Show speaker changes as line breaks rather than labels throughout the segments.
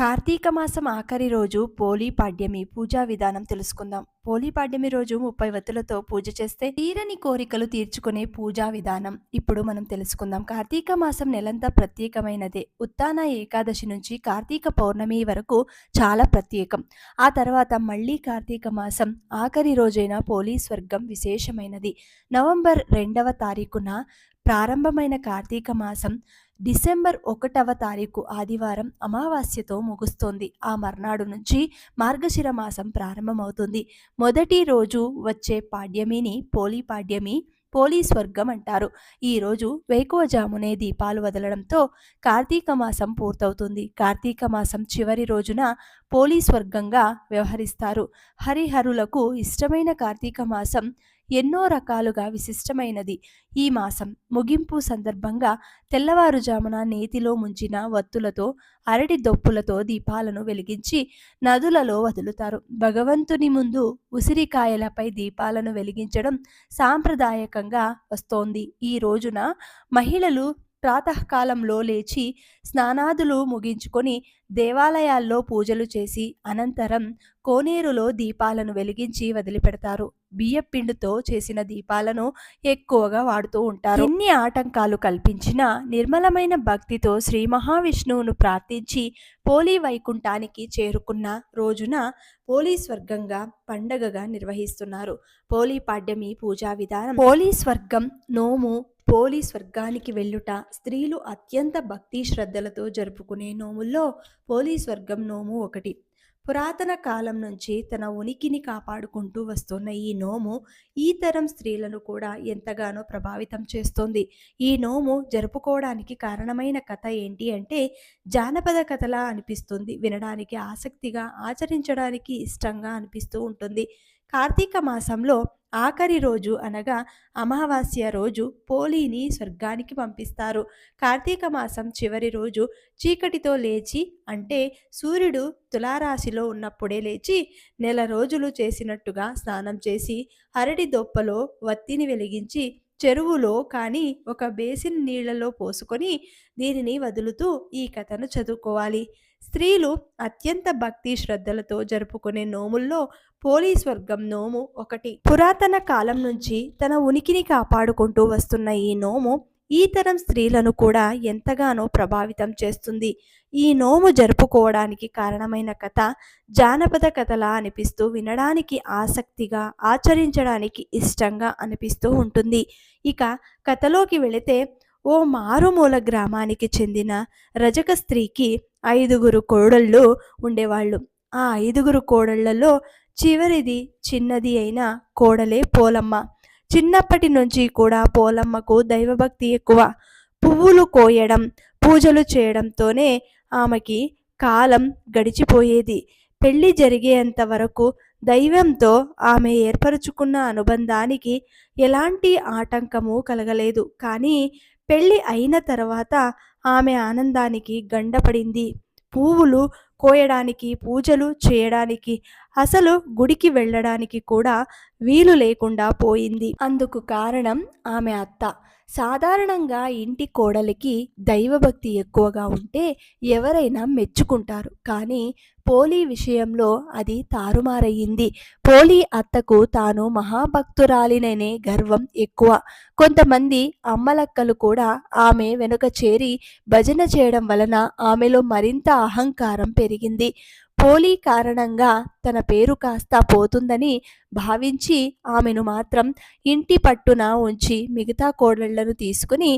కార్తీక మాసం ఆఖరి రోజు పోలీ పాడ్యమి పూజా విధానం తెలుసుకుందాం. పోలీ పాడ్యమి రోజు ముప్పై వత్తులతో పూజ చేస్తే తీరని కోరికలు తీర్చుకునే పూజా విధానం ఇప్పుడు మనం తెలుసుకుందాం. కార్తీక మాసం నెలంతా ప్రత్యేకమైనదే. ఉత్తాన ఏకాదశి నుంచి కార్తీక పౌర్ణమి వరకు చాలా ప్రత్యేకం. ఆ తర్వాత మళ్ళీ కార్తీక మాసం ఆఖరి రోజైన పోలీ స్వర్గం విశేషమైనది. నవంబర్ రెండవ తారీఖున ప్రారంభమైన కార్తీక మాసం డిసెంబర్ ఒకటవ తారీఖు ఆదివారం అమావాస్యతో ముగుస్తోంది. ఆ మర్నాడు నుంచి మార్గశిర మాసం ప్రారంభమవుతుంది. మొదటి రోజు వచ్చే పాడ్యమిని పోలీ పాడ్యమి పోలీ స్వర్గం అంటారు. ఈరోజు వేకువజామునే దీపాలు వదలడంతో కార్తీక మాసం పూర్తవుతుంది. కార్తీక మాసం చివరి రోజున పోలీ స్వర్గంగా వ్యవహరిస్తారు. హరిహరులకు ఇష్టమైన కార్తీక మాసం ఎన్నో రకాలుగా విశిష్టమైనది. ఈ మాసం ముగింపు సందర్భంగా తెల్లవారుజామున నేతిలో ముంచిన వత్తులతో అరటి దొప్పులతో దీపాలను వెలిగించి నదులలో వదులుతారు. భగవంతుని ముందు ఉసిరికాయలపై దీపాలను వెలిగించడం సాంప్రదాయకంగా వస్తోంది. ఈ రోజున మహిళలు ప్రాతకాలంలో లేచి స్నానాదులు ముగించుకొని దేవాలయాల్లో పూజలు చేసి అనంతరం కోనేరులో దీపాలను వెలిగించి వదిలిపెడతారు. బియ్యపిండితో చేసిన దీపాలను ఎక్కువగా వాడుతూ ఉంటారు. ఎన్ని ఆటంకాలు కల్పించినా నిర్మలమైన భక్తితో శ్రీ మహావిష్ణువును ప్రార్థించి పోలీ వైకుంఠానికి చేరుకున్న రోజున పోలీ స్వర్గంగా పండగగా నిర్వహిస్తున్నారు. పోలీ పాడ్యమి పూజా విధానం. పోలీ స్వర్గం నోము పోలీ స్వర్గానికి వెళ్ళుట స్త్రీలు అత్యంత భక్తి శ్రద్ధలతో జరుపుకునే నోముల్లో పోలీ స్వర్గం నోము ఒకటి. పురాతన కాలం నుంచి తన ఉనికిని కాపాడుకుంటూ వస్తున్న ఈ నోము ఈ తరం స్త్రీలను కూడా ఎంతగానో ప్రభావితం చేస్తోంది. ఈ నోము జరుపుకోవడానికి కారణమైన కథ ఏంటి అంటే జానపద కథలా అనిపిస్తుంది. వినడానికి ఆసక్తిగా ఆచరించడానికి ఇష్టంగా అనిపిస్తూ ఉంటుంది. కార్తీక మాసంలో ఆఖరి రోజు అనగా అమావాస్య రోజు పోలీని స్వర్గానికి పంపిస్తారు. కార్తీక మాసం చివరి రోజు చీకటితో లేచి అంటే సూర్యుడు తులారాశిలో ఉన్నప్పుడే లేచి నెల రోజులు చేసినట్టుగా స్నానం చేసి అరటి దొప్పలో వత్తిని వెలిగించి చెరువులో కానీ ఒక బేసిన్ నీళ్ళలో పోసుకొని దీనిని వదులుతూ ఈ కథను చదువుకోవాలి. స్త్రీలు అత్యంత భక్తి శ్రద్ధలతో జరుపుకునే నోముల్లో పోలీస్ వర్గం నోము ఒకటి. పురాతన కాలం నుంచి తన ఉనికిని కాపాడుకుంటూ వస్తున్న ఈ నోము ఈ తరం స్త్రీలను కూడా ఎంతగానో ప్రభావితం చేస్తుంది. ఈ నోము జరుపుకోవడానికి కారణమైన కథ జానపద కథలా అనిపిస్తూ వినడానికి ఆసక్తిగా ఆచరించడానికి ఇష్టంగా అనిపిస్తూ ఉంటుంది. ఇక కథలోకి వెళితే ఓ మారుమూల గ్రామానికి చెందిన రజక స్త్రీకి ఐదుగురు కోడళ్ళు ఉండేవాళ్ళు. ఆ ఐదుగురు కోడళ్ళలో చివరిది చిన్నది అయిన కోడలే పోలమ్మ. చిన్నప్పటి నుంచి కూడా పోలమ్మకు దైవభక్తి ఎక్కువ. పువ్వులు కోయడం పూజలు చేయడంతోనే ఆమెకి కాలం గడిచిపోయేది. పెళ్ళి జరిగేంత వరకు దైవంతో ఆమె ఏర్పరచుకున్న అనుబంధానికి ఎలాంటి ఆటంకము కలగలేదు. కానీ పెళ్ళి అయిన తర్వాత ఆమె ఆనందానికి గండపడింది. పువ్వులు కోయడానికి పూజలు చేయడానికి అసలు గుడికి వెళ్ళడానికి కూడా వీలు లేకుండా పోయింది. అందుకు కారణం ఆమె అత్త. సాధారణంగా ఇంటి కోడలికి దైవభక్తి ఎక్కువగా ఉంటే ఎవరైనా మెచ్చుకుంటారు. కానీ పోలీ విషయంలో అది తారుమారయ్యింది. పోలీ అత్తకు తాను మహాభక్తురాలిననే గర్వం ఎక్కువ. కొంతమంది అమ్మలక్కలు కూడా ఆమె వెనుక చేరి భజన చేయడం వలన ఆమెలో మరింత అహంకారం పెరిగింది. పెరిగింది. పోలీ కారణంగా తన పేరు కాస్త పోతుందని భావించి ఆమెను మాత్రం ఇంటి పట్టున ఉంచి మిగతా కోడళ్ళను తీసుకుని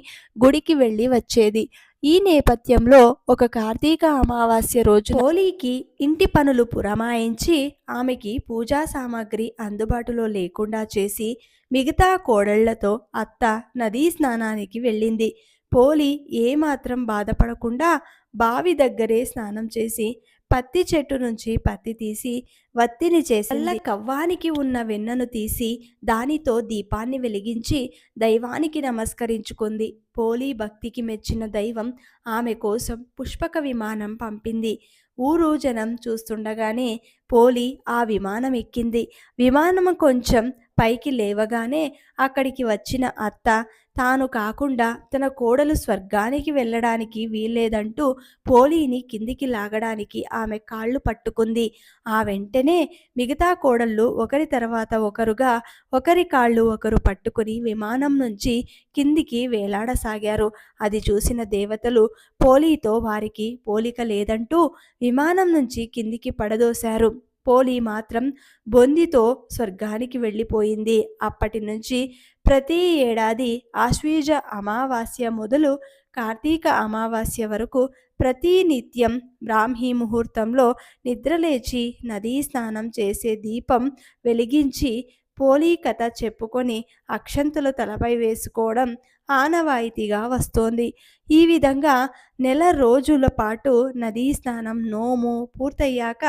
గుడికి వెళ్ళి వచ్చేది. ఈ నేపథ్యంలో ఒక కార్తీక అమావాస్య రోజు హోలీకి ఇంటి పనులు పురమాయించి ఆమెకి పూజా సామాగ్రి అందుబాటులో లేకుండా చేసి మిగతా కోడళ్ళతో అత్త నదీ స్నానానికి వెళ్ళింది. పోలి ఏమాత్రం బాధపడకుండా బావి దగ్గరే స్నానం చేసి పత్తి చెట్టు నుంచి పత్తి తీసి వత్తిని చేసి కవ్వానికి ఉన్న వెన్నను తీసి దానితో దీపాన్ని వెలిగించి దైవానికి నమస్కరించుకుంది. పోలీ భక్తికి మెచ్చిన దైవం ఆమె కోసం పుష్పక విమానం పంపింది. ఊరు జనం చూస్తుండగానే పోలి ఆ విమానం ఎక్కింది. విమానం కొంచెం పైకి లేవగానే అక్కడికి వచ్చిన అత్త తాను కాకుండా తన కోడలు స్వర్గానికి వెళ్ళడానికి వీల్లేదంటూ పోలీని కిందికి లాగడానికి ఆమె కాళ్ళు పట్టుకుంది. ఆ వెంటనే మిగతా కోడళ్ళు ఒకరి తర్వాత ఒకరుగా ఒకరి కాళ్ళు ఒకరు పట్టుకుని విమానం నుంచి కిందికి వేలాడసాగారు. అది చూసిన దేవతలు పోలీతో వారికి పోలిక లేదంటూ విమానం నుంచి కిందికి పడదోశారు. పోలి మాత్రం బొందితో స్వర్గానికి వెళ్ళిపోయింది. అప్పటి నుంచి ప్రతి ఏడాది ఆశ్వీజ అమావాస్య మొదలు కార్తీక అమావాస్య వరకు ప్రతి నిత్యం బ్రాహ్మీ ముహూర్తంలో నిద్రలేచి నదీ స్నానం చేసే దీపం వెలిగించి పోలీ కథ చెప్పుకొని అక్షంతలు తలపై వేసుకోవడం ఆనవాయితీగా వస్తోంది. ఈ విధంగా నెల రోజుల పాటు నదీ స్నానం నోము పూర్తయ్యాక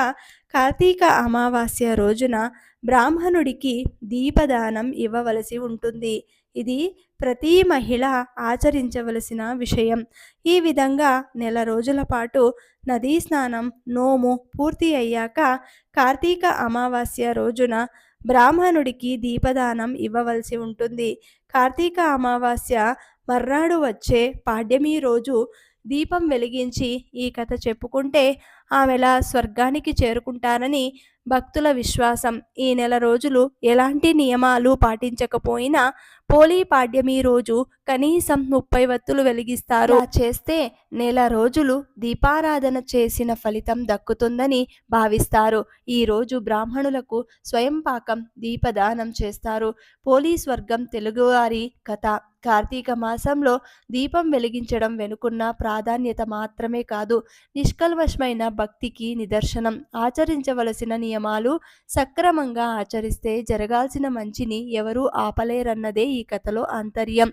కార్తీక అమావాస్య రోజున బ్రాహ్మణుడికి దీపదానం ఇవ్వవలసి ఉంటుంది. ఇది ప్రతి మహిళ ఆచరించవలసిన విషయం. ఈ విధంగా నెల రోజుల పాటు నదీ స్నానం నోము పూర్తి అయ్యాక కార్తీక అమావాస్య రోజున బ్రాహ్మణుడికి దీపదానం ఇవ్వవలసి ఉంటుంది. కార్తీక అమావాస్య మర్నాడు వచ్చే పాడ్యమి రోజు దీపం వెలిగించి ఈ కథ చెప్పుకుంటే ఆమెలా స్వర్గానికి చేరుకుంటారని భక్తుల విశ్వాసం. ఈ నెల రోజులు ఎలాంటి నియమాలు పాటించకపోయినా పోలీ పాడ్యమి రోజు కనీసం ముప్పై వత్తులు వెలిగిస్తారు. చేస్తే నెల రోజులు దీపారాధన చేసిన ఫలితం దక్కుతుందని భావిస్తారు. ఈ రోజు బ్రాహ్మణులకు స్వయంపాకం దీపదానం చేస్తారు. పోలీ స్వర్గం తెలుగువారి కథ. కార్తీక మాసంలో దీపం వెలిగించడం వెనుకున్న ప్రాధాన్యత మాత్రమే కాదు నిష్కల్మషమైన భక్తికి నిదర్శనం. ఆచరించవలసిన నియమాలు సక్రమంగా ఆచరిస్తే జరగాల్సిన మంచిని ఎవరూ ఆపలేరన్నదే ఈ కథలో ఆంతర్యం.